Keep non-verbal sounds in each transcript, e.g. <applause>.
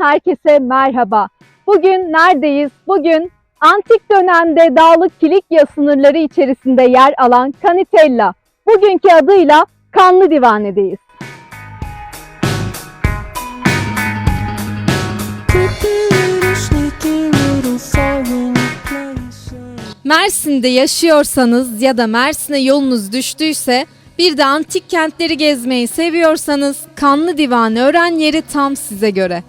herkese merhaba. Bugün neredeyiz? Bugün antik dönemde Dağlık Kilikya sınırları içerisinde yer alan Canitella, bugünkü adıyla Kanlı Divane'deyiz. Mersin'de yaşıyorsanız ya da Mersin'e yolunuz düştüyse bir de antik kentleri gezmeyi seviyorsanız Kanlı Divane öğren yeri tam size göre.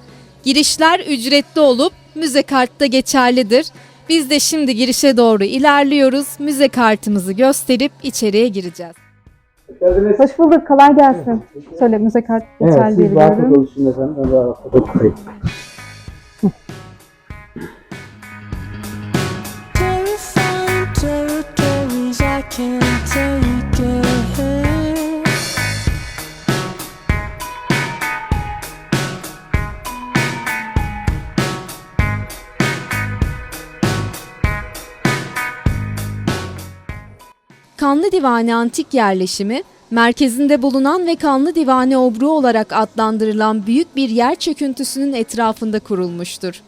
Girişler ücretli olup müze kartta geçerlidir. Biz de şimdi girişe doğru ilerliyoruz. Müze kartımızı gösterip içeriye gireceğiz. Geldiniz. Hoş bulduk, kolay gelsin. Şöyle müze kart Evet, geçerli siz rahat biliyorum. oluşun efendim. Ben territories I can't Kanlı Divane antik yerleşimi, merkezinde bulunan ve Kanlı Divane obruğu olarak adlandırılan büyük bir yer çöküntüsünün etrafında kurulmuştur.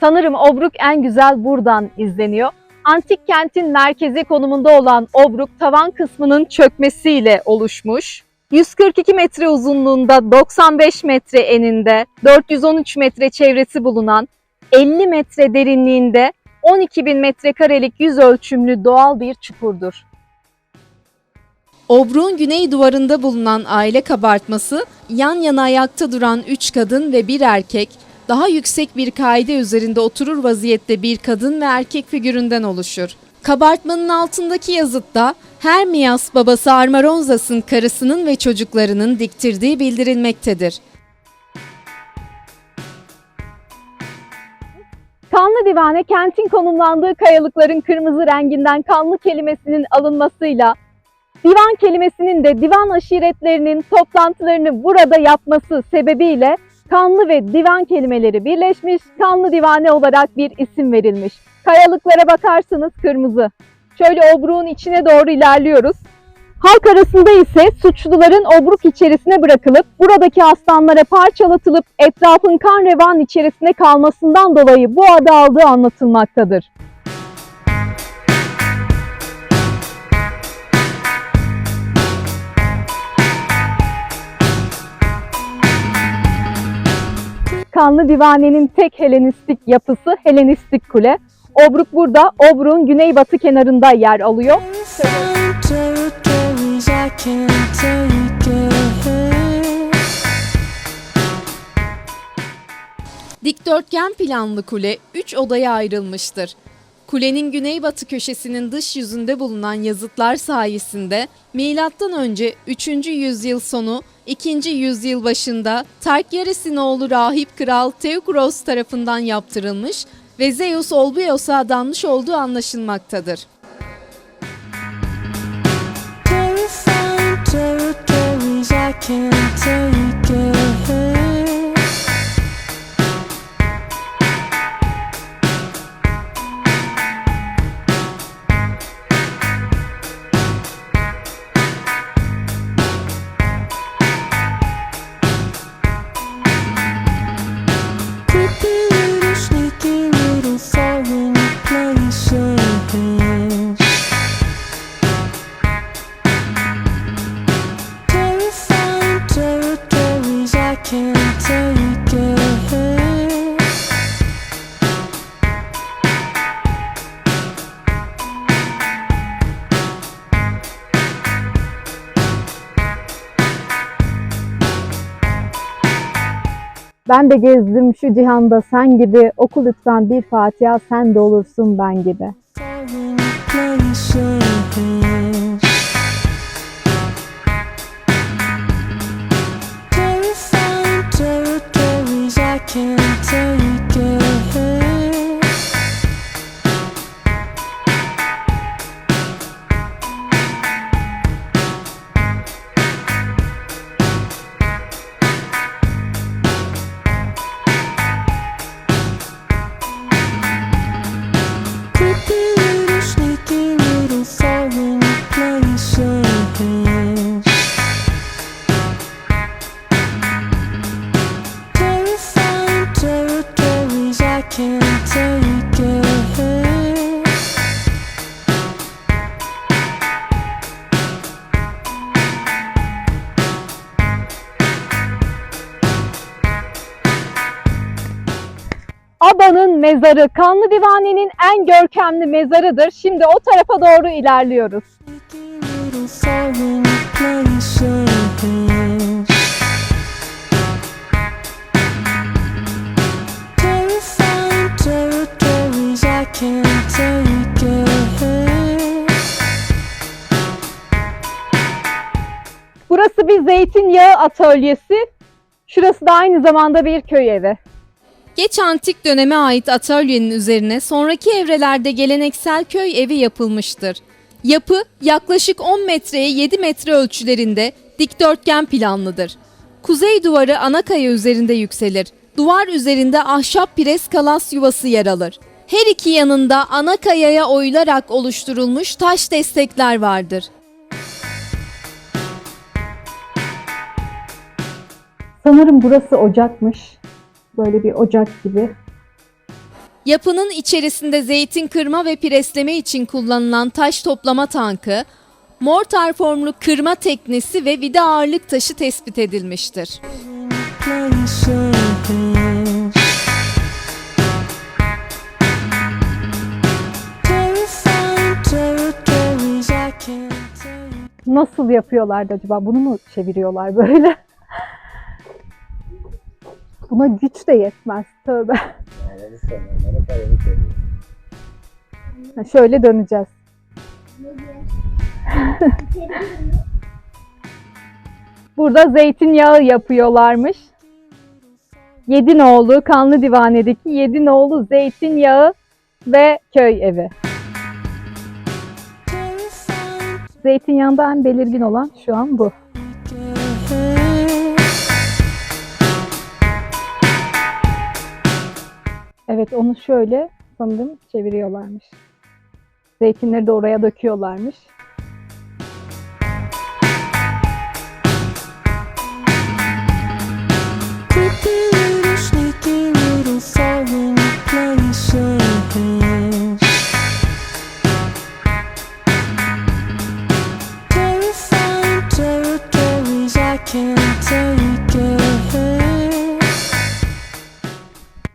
Sanırım Obruk en güzel buradan izleniyor. Antik kentin merkezi konumunda olan Obruk tavan kısmının çökmesiyle oluşmuş. 142 metre uzunluğunda, 95 metre eninde, 413 metre çevresi bulunan 50 metre derinliğinde 12 bin metrekarelik yüz ölçümlü doğal bir çukurdur. Obruğun güney duvarında bulunan aile kabartması, yan yana ayakta duran 3 kadın ve bir erkek, daha yüksek bir kaide üzerinde oturur vaziyette bir kadın ve erkek figüründen oluşur. Kabartmanın altındaki yazıtta Hermias babası Armaronzas'ın karısının ve çocuklarının diktirdiği bildirilmektedir. Kanlı Divane kentin konumlandığı kayalıkların kırmızı renginden kanlı kelimesinin alınmasıyla divan kelimesinin de divan aşiretlerinin toplantılarını burada yapması sebebiyle kanlı ve divan kelimeleri birleşmiş, kanlı divane olarak bir isim verilmiş. Kayalıklara bakarsanız kırmızı. Şöyle obruğun içine doğru ilerliyoruz. Halk arasında ise suçluların obruk içerisine bırakılıp buradaki aslanlara parçalatılıp etrafın kan revan içerisinde kalmasından dolayı bu adı aldığı anlatılmaktadır. Kanlı Divane'nin tek Helenistik yapısı Helenistik Kule. Obruk burada, Obruk'un güneybatı kenarında yer alıyor. Terrifying Dikdörtgen planlı kule 3 odaya ayrılmıştır. Kulenin güneybatı köşesinin dış yüzünde bulunan yazıtlar sayesinde M.Ö. 3. yüzyıl sonu 2. yüzyıl başında Tarkyares'in oğlu rahip kral Teukros tarafından yaptırılmış ve Zeus Olbios'a adanmış olduğu anlaşılmaktadır. to Ben de gezdim şu cihanda sen gibi. Oku lütfen bir Fatiha sen de olursun ben gibi. Aba'nın mezarı Kanlı Divane'nin en görkemli mezarıdır. Şimdi o tarafa doğru ilerliyoruz. Burası bir zeytinyağı atölyesi. Şurası da aynı zamanda bir köy evi. Geç antik döneme ait atölyenin üzerine sonraki evrelerde geleneksel köy evi yapılmıştır. Yapı yaklaşık 10 metreye 7 metre ölçülerinde dikdörtgen planlıdır. Kuzey duvarı ana kaya üzerinde yükselir. Duvar üzerinde ahşap pires kalas yuvası yer alır. Her iki yanında ana kayaya oyularak oluşturulmuş taş destekler vardır. Sanırım burası ocakmış. Böyle bir ocak gibi. Yapının içerisinde zeytin kırma ve presleme için kullanılan taş toplama tankı, mortar formlu kırma teknesi ve vida ağırlık taşı tespit edilmiştir. Nasıl yapıyorlardı acaba? Bunu mu çeviriyorlar böyle? Buna güç de yetmez. Tövbe. Ha, Şöyle döneceğiz. <laughs> Burada zeytinyağı yapıyorlarmış. Yedinoğlu, Kanlı Divane'deki Yedinoğlu zeytinyağı ve köy evi. Zeytinyağında en belirgin olan şu an bu. Evet onu şöyle sanırım çeviriyorlarmış. Zeytinleri de oraya döküyorlarmış.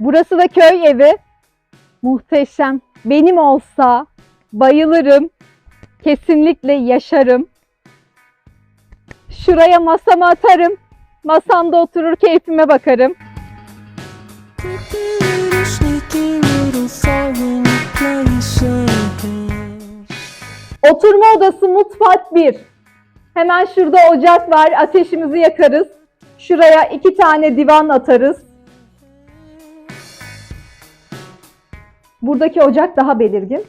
Burası da köy evi. Muhteşem. Benim olsa bayılırım. Kesinlikle yaşarım. Şuraya masamı atarım. Masamda oturur keyfime bakarım. Oturma odası mutfak 1. Hemen şurada ocak var. Ateşimizi yakarız. Şuraya iki tane divan atarız. Buradaki ocak daha belirgin.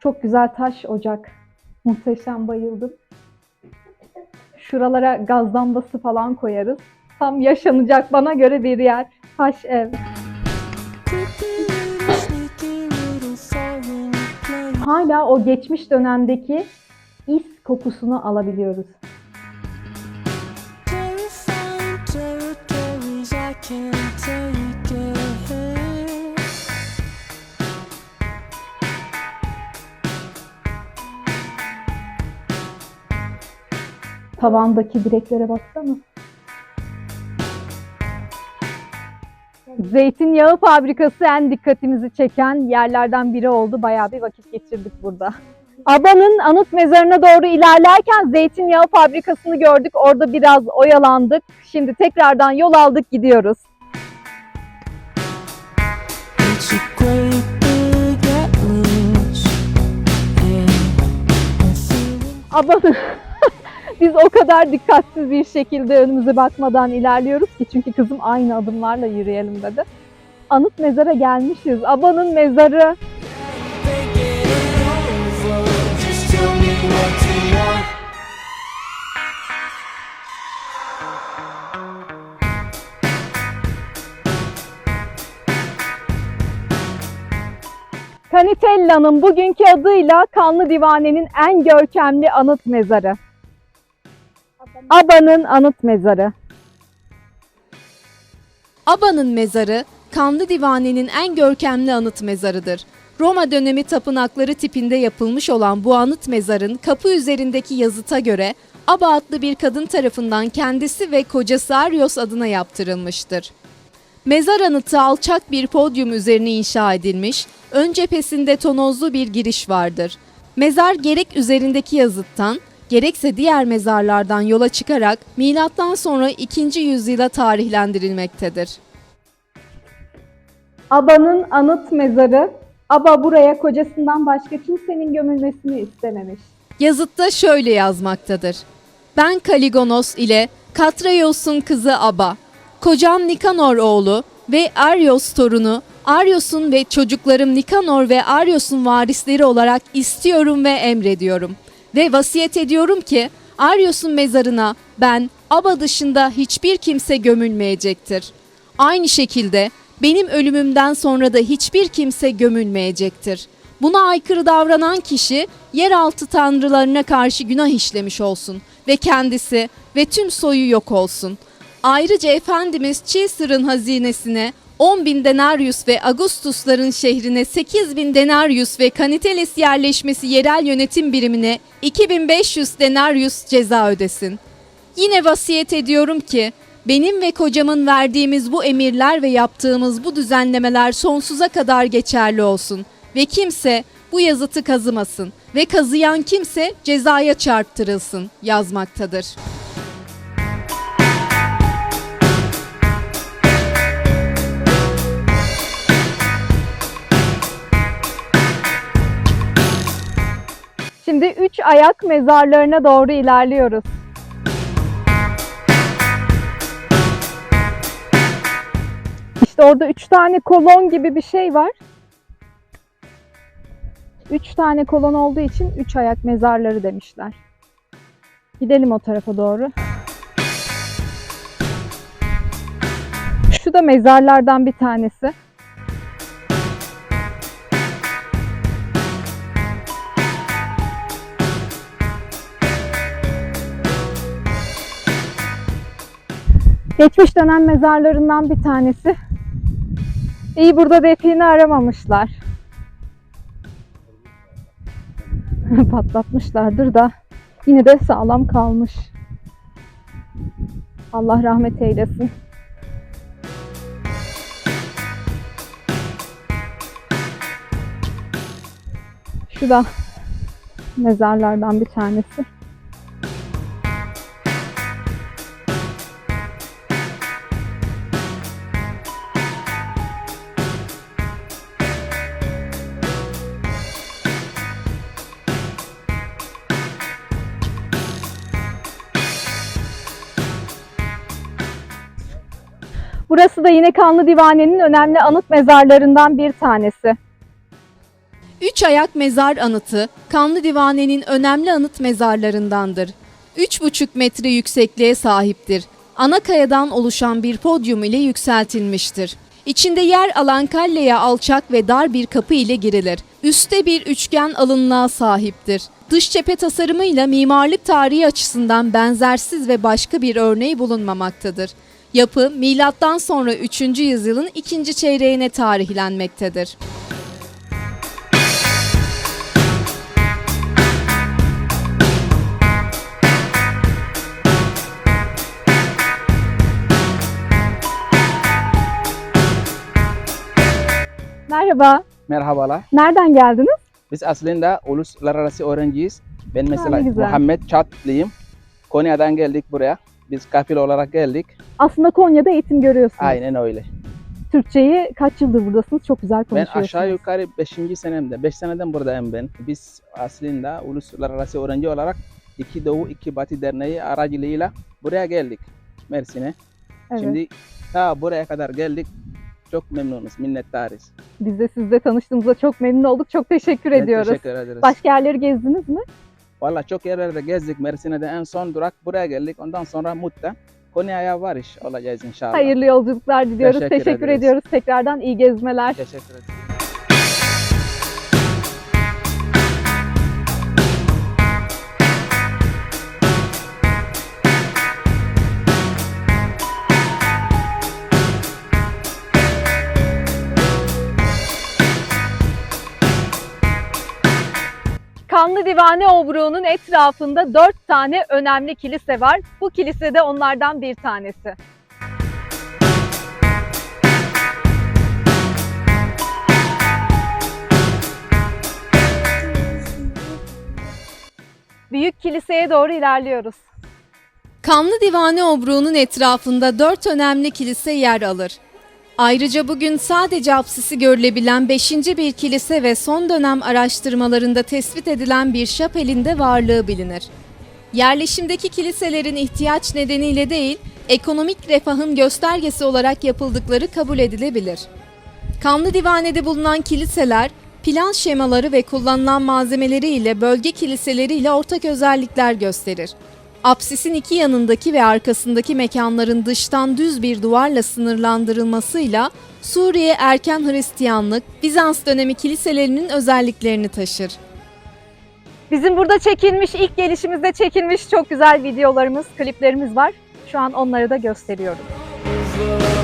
Çok güzel taş ocak. Muhteşem bayıldım. Şuralara gaz lambası falan koyarız. Tam yaşanacak bana göre bir yer. Taş ev. Hala o geçmiş dönemdeki is kokusunu alabiliyoruz. Tavandaki direklere baksana. Zeytinyağı fabrikası en dikkatimizi çeken yerlerden biri oldu. Bayağı bir vakit geçirdik burada. Aba'nın anıt mezarına doğru ilerlerken zeytinyağı fabrikasını gördük. Orada biraz oyalandık. Şimdi tekrardan yol aldık gidiyoruz. Aba'nın biz o kadar dikkatsiz bir şekilde önümüze bakmadan ilerliyoruz ki çünkü kızım aynı adımlarla yürüyelim dedi. Anıt mezara gelmişiz. Aba'nın mezarı. Canitella'nın bugünkü adıyla Kanlı Divane'nin en görkemli anıt mezarı. Aba'nın anıt mezarı. Aba'nın mezarı, Kanlı Divane'nin en görkemli anıt mezarıdır. Roma dönemi tapınakları tipinde yapılmış olan bu anıt mezarın kapı üzerindeki yazıta göre Aba adlı bir kadın tarafından kendisi ve kocası Arios adına yaptırılmıştır. Mezar anıtı alçak bir podyum üzerine inşa edilmiş, ön cephesinde tonozlu bir giriş vardır. Mezar gerek üzerindeki yazıttan, gerekse diğer mezarlardan yola çıkarak milattan sonra 2. yüzyıla tarihlendirilmektedir. Aba'nın anıt mezarı. Aba buraya kocasından başka kimsenin gömülmesini istememiş. Yazıtta şöyle yazmaktadır. Ben Kaligonos ile Katraios'un kızı Aba, kocam Nikanor oğlu ve Arios torunu, Arios'un ve çocuklarım Nikanor ve Arios'un varisleri olarak istiyorum ve emrediyorum. Ve vasiyet ediyorum ki Arios'un mezarına ben Aba dışında hiçbir kimse gömülmeyecektir. Aynı şekilde benim ölümümden sonra da hiçbir kimse gömülmeyecektir. Buna aykırı davranan kişi yeraltı tanrılarına karşı günah işlemiş olsun ve kendisi ve tüm soyu yok olsun. Ayrıca Efendimiz Caesar'ın hazinesine 10 bin denarius ve Augustusların şehrine 8 bin denarius ve Kaniteles yerleşmesi yerel yönetim birimine 2500 denarius ceza ödesin. Yine vasiyet ediyorum ki benim ve kocamın verdiğimiz bu emirler ve yaptığımız bu düzenlemeler sonsuza kadar geçerli olsun ve kimse bu yazıtı kazımasın ve kazıyan kimse cezaya çarptırılsın yazmaktadır. Şimdi üç ayak mezarlarına doğru ilerliyoruz. İşte orada üç tane kolon gibi bir şey var. Üç tane kolon olduğu için üç ayak mezarları demişler. Gidelim o tarafa doğru. Şu da mezarlardan bir tanesi. Geçmiş dönem mezarlarından bir tanesi. İyi burada defini aramamışlar. <laughs> Patlatmışlardır da yine de sağlam kalmış. Allah rahmet eylesin. Şu da mezarlardan bir tanesi. Burası da yine Kanlı Divane'nin önemli anıt mezarlarından bir tanesi. Üç ayak mezar anıtı Kanlı Divane'nin önemli anıt mezarlarındandır. 3,5 metre yüksekliğe sahiptir. Ana kayadan oluşan bir podyum ile yükseltilmiştir. İçinde yer alan kalleye alçak ve dar bir kapı ile girilir. Üste bir üçgen alınlığa sahiptir. Dış cephe tasarımıyla mimarlık tarihi açısından benzersiz ve başka bir örneği bulunmamaktadır. Yapı milattan sonra 3. yüzyılın ikinci çeyreğine tarihlenmektedir. Merhaba, Merhabalar. nereden geldiniz? Biz aslında uluslararası öğrenciyiz. Ben mesela. Muhammed Çatlıyım. Konya'dan geldik buraya. Biz kafil olarak geldik. Aslında Konya'da eğitim görüyorsunuz. Aynen öyle. Türkçeyi kaç yıldır buradasınız? Çok güzel Ben konuşuyorsunuz. aşağı yukarı 5. senemde, 5 seneden buradayım ben. Biz aslında uluslararası öğrenci olarak İki Doğu İki Batı Derneği aracılığıyla buraya geldik. Mersin'e. Evet. Şimdi ta buraya kadar geldik. Çok memnunuz, minnettarız. Biz de sizle tanıştığımıza çok memnun olduk. Çok teşekkür Ben ediyoruz. Teşekkür ederiz. Başka yerleri gezdiniz mi? Valla çok yerlerde gezdik. Mersin'e de en son durak buraya geldik. Ondan sonra Mut'ta Konya'ya varış olacağız inşallah. Hayırlı yolculuklar diliyoruz. Teşekkür Teşekkür, ederiz. ediyoruz. Tekrardan iyi gezmeler. Teşekkür ederim. Kanlı Divane Obruğu'nun etrafında dört tane önemli kilise var. Bu kilise de onlardan bir tanesi. Büyük kiliseye doğru ilerliyoruz. Kanlı Divane Obruğu'nun etrafında dört önemli kilise yer alır. Ayrıca bugün sadece apsisi görülebilen 5. bir kilise ve son dönem araştırmalarında tespit edilen bir şapelin de varlığı bilinir. Yerleşimdeki kiliselerin ihtiyaç nedeniyle değil, ekonomik refahın göstergesi olarak yapıldıkları kabul edilebilir. Kanlı Divane'de bulunan kiliseler, plan şemaları ve kullanılan malzemeleri ile bölge kiliseleriyle ortak özellikler gösterir. Apsisin iki yanındaki ve arkasındaki mekanların dıştan düz bir duvarla sınırlandırılmasıyla Suriye erken Hristiyanlık, Bizans dönemi kiliselerinin özelliklerini taşır. Bizim burada çekilmiş, ilk gelişimizde çekilmiş çok güzel videolarımız, kliplerimiz var. Şu an onları da gösteriyorum. Hangi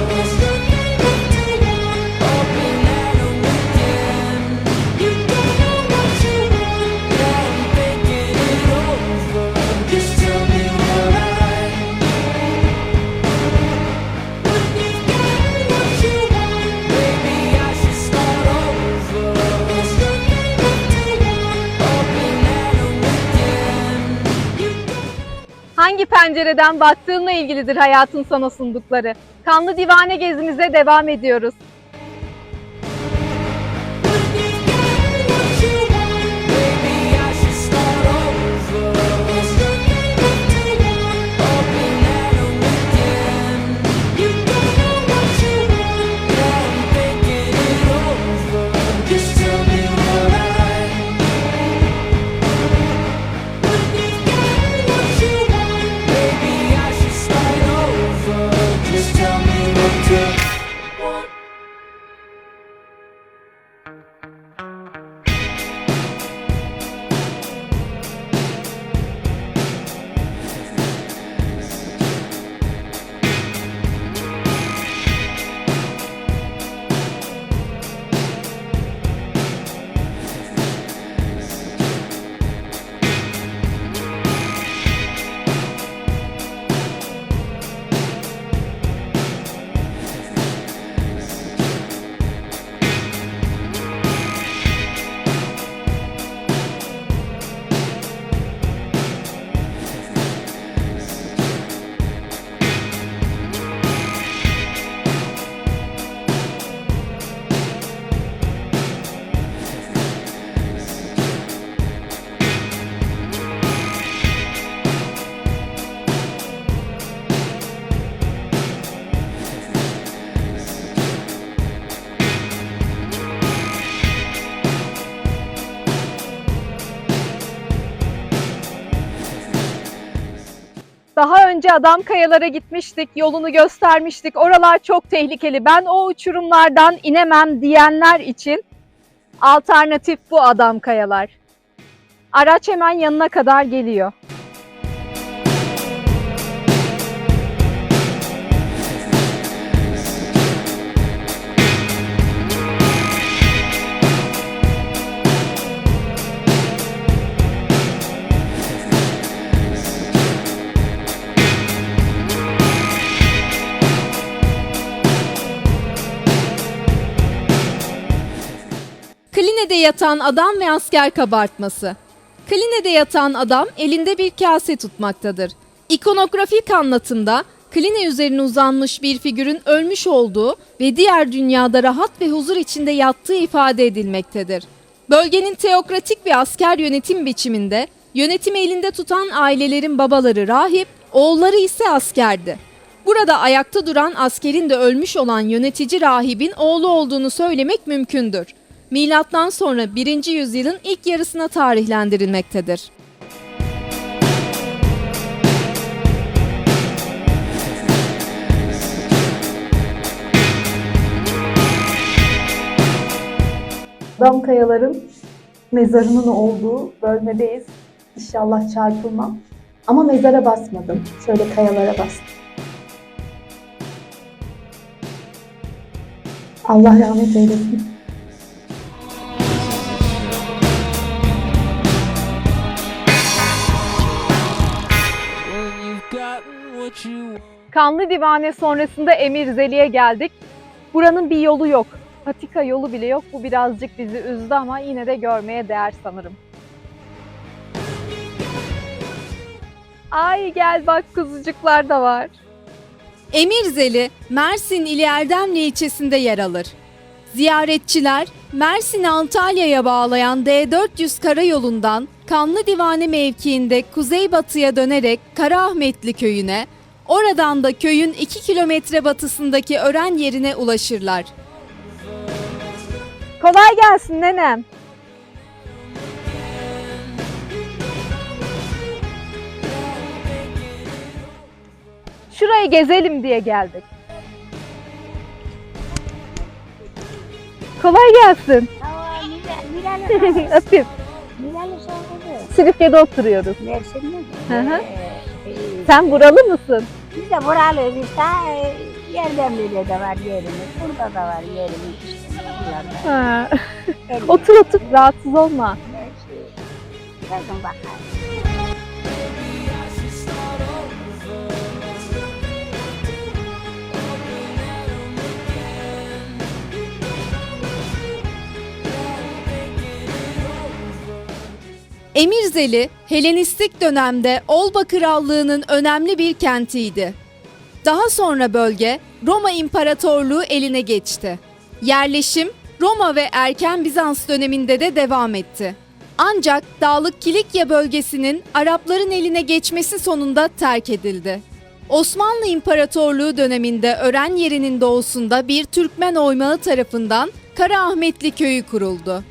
pencereden baktığınla ilgilidir hayatın sana sundukları. Kanlı Divane gezimize devam ediyoruz. Önce adam kayalara gitmiştik, yolunu göstermiştik. Oralar çok tehlikeli. Ben o uçurumlardan inemem diyenler için alternatif bu adam kayalar. Araç hemen yanına kadar geliyor. Yatan adam ve asker kabartması. Kline'de yatan adam elinde bir kase tutmaktadır. İkonografik anlatımda Kline üzerine uzanmış bir figürün ölmüş olduğu ve diğer dünyada rahat ve huzur içinde yattığı ifade edilmektedir. Bölgenin teokratik ve asker yönetim biçiminde yönetimi elinde tutan ailelerin babaları rahip, oğulları ise askerdi. Burada ayakta duran askerin de ölmüş olan yönetici rahibin oğlu olduğunu söylemek mümkündür. Milattan sonra 1. yüzyılın ilk yarısına tarihlendirilmektedir. Dam kayaların mezarının olduğu bölmedeyiz. İnşallah çarpılmam. Ama mezara basmadım. Şöyle kayalara bastım. Allah rahmet eylesin. Kanlı Divane sonrasında Emirzeli'ye geldik. Buranın bir yolu yok. Patika yolu bile yok. Bu birazcık bizi üzdü ama yine de görmeye değer sanırım. Ay gel bak kuzucuklar da var. Emirzeli, Mersin ili Erdemli ilçesinde yer alır. Ziyaretçiler, Mersin'i Antalya'ya bağlayan D400 karayolundan Kanlı Divane mevkiinde kuzeybatıya dönerek Karaahmetli köyüne, oradan da köyün 2 kilometre batısındaki ören yerine ulaşırlar. Kolay gelsin nenem. Şurayı gezelim diye geldik. Kolay gelsin. Öpeyim. Silifke'de oturuyoruz. Mersin'de mi? Hı hı. Sen buralı mısın? Biz de buralıyız işte. Yerdemli'de de var yerimiz. Burada da var yerimiz işte. Buralarda. Ha. El- Otur otur rahatsız olma. Şey, Bakın bakalım. Emirzeli, Helenistik dönemde Olba Krallığı'nın önemli bir kentiydi. Daha sonra bölge Roma İmparatorluğu eline geçti. Yerleşim Roma ve erken Bizans döneminde de devam etti. Ancak Dağlık Kilikya bölgesinin Arapların eline geçmesi sonunda terk edildi. Osmanlı İmparatorluğu döneminde Ören yerinin doğusunda bir Türkmen oymağı tarafından Karaahmetli köyü kuruldu.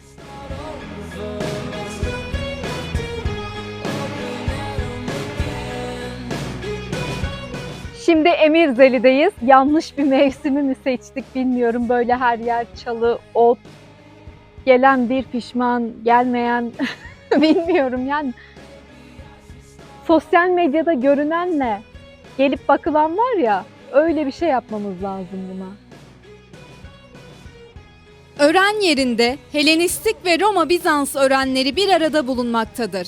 Şimdi Emirzeli'deyiz. Yanlış bir mevsimi mi seçtik bilmiyorum. Böyle her yer çalı, ot. Gelen bir pişman, gelmeyen <laughs> bilmiyorum yani. Sosyal medyada görünenle gelip bakılan var ya öyle bir şey yapmamız lazım buna. Ören yerinde Helenistik ve Roma Bizans örenleri bir arada bulunmaktadır.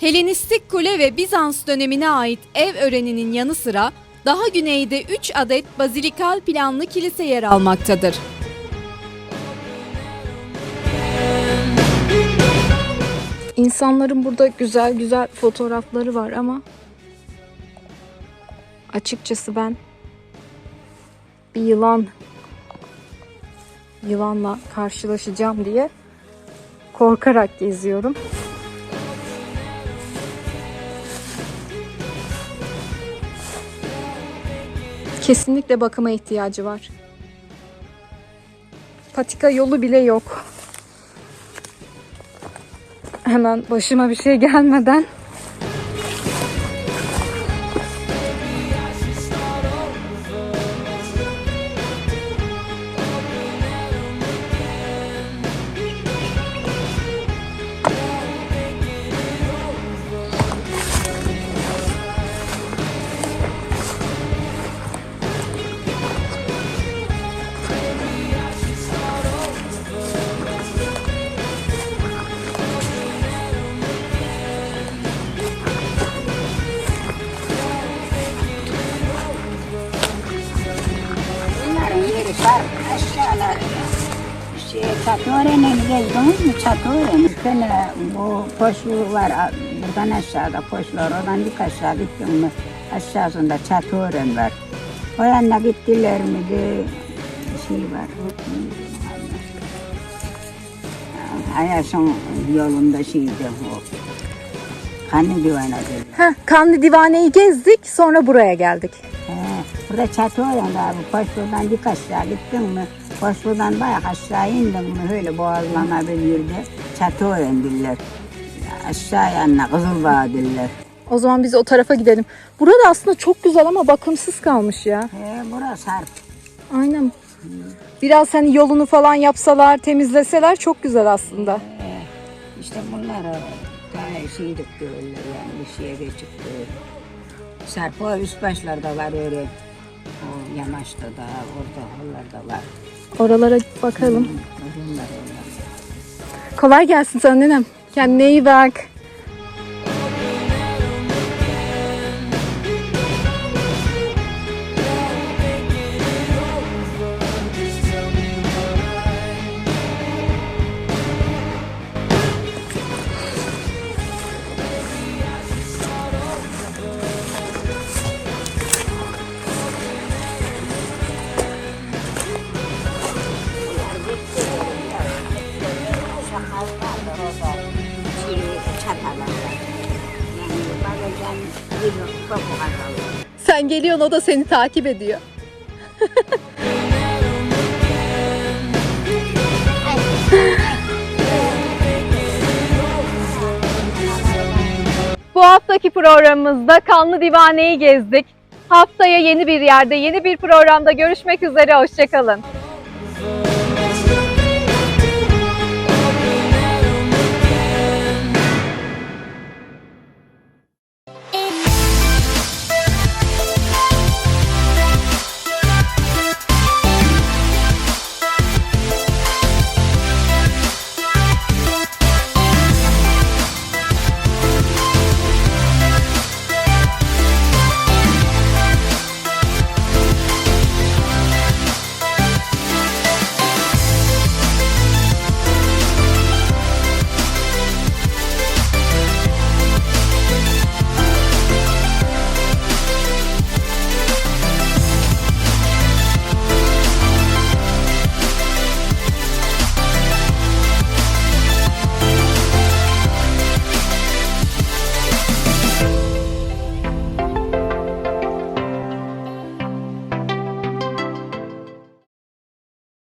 Helenistik kule ve Bizans dönemine ait ev öreninin yanı sıra daha güneyde 3 adet bazilikal planlı kilise yer almaktadır. İnsanların burada güzel güzel fotoğrafları var ama açıkçası ben bir yılan yılanla karşılaşacağım diye korkarak geziyorum. Kesinlikle bakıma ihtiyacı var. Patika yolu bile yok. Hemen başıma bir şey gelmeden gezdiniz mi? Bir tane bu koşu var. Buradan aşağıda koşular. Oradan bir aşağı gittin mi? Aşağısında Çatıören var. O yanına gittiler mi de şey var. Ayaşın yolunda şeydi o. Kanı divana dedi. Heh, Kanlı Divane'yi gezdik sonra buraya geldik. He, burada çatı var yani abi. Koşudan dik aşağı gittin mi? Koşudan bayağı aşağı indin mi? Öyle yerde çatı öğrendiler. Aşağı yanına Kızılbağ diller. O zaman biz o tarafa gidelim. Burada aslında çok güzel ama bakımsız kalmış ya. He, burası harp. Aynen. Biraz hani yolunu falan yapsalar, temizleseler çok güzel aslında. İşte bunlar daha şey diyorlar yani bir şeye geçip diyor. Sarp o üst başlarda var öyle. O yamaçta da orada oralarda var. Oralara bakalım. Onlar onlar. Kolay gelsin sana nenem. Kendine iyi bak. Geliyorsun o da seni takip ediyor. <laughs> Bu haftaki programımızda Kanlı Divane'yi gezdik. Haftaya yeni bir yerde, yeni bir programda görüşmek üzere. Hoşçakalın.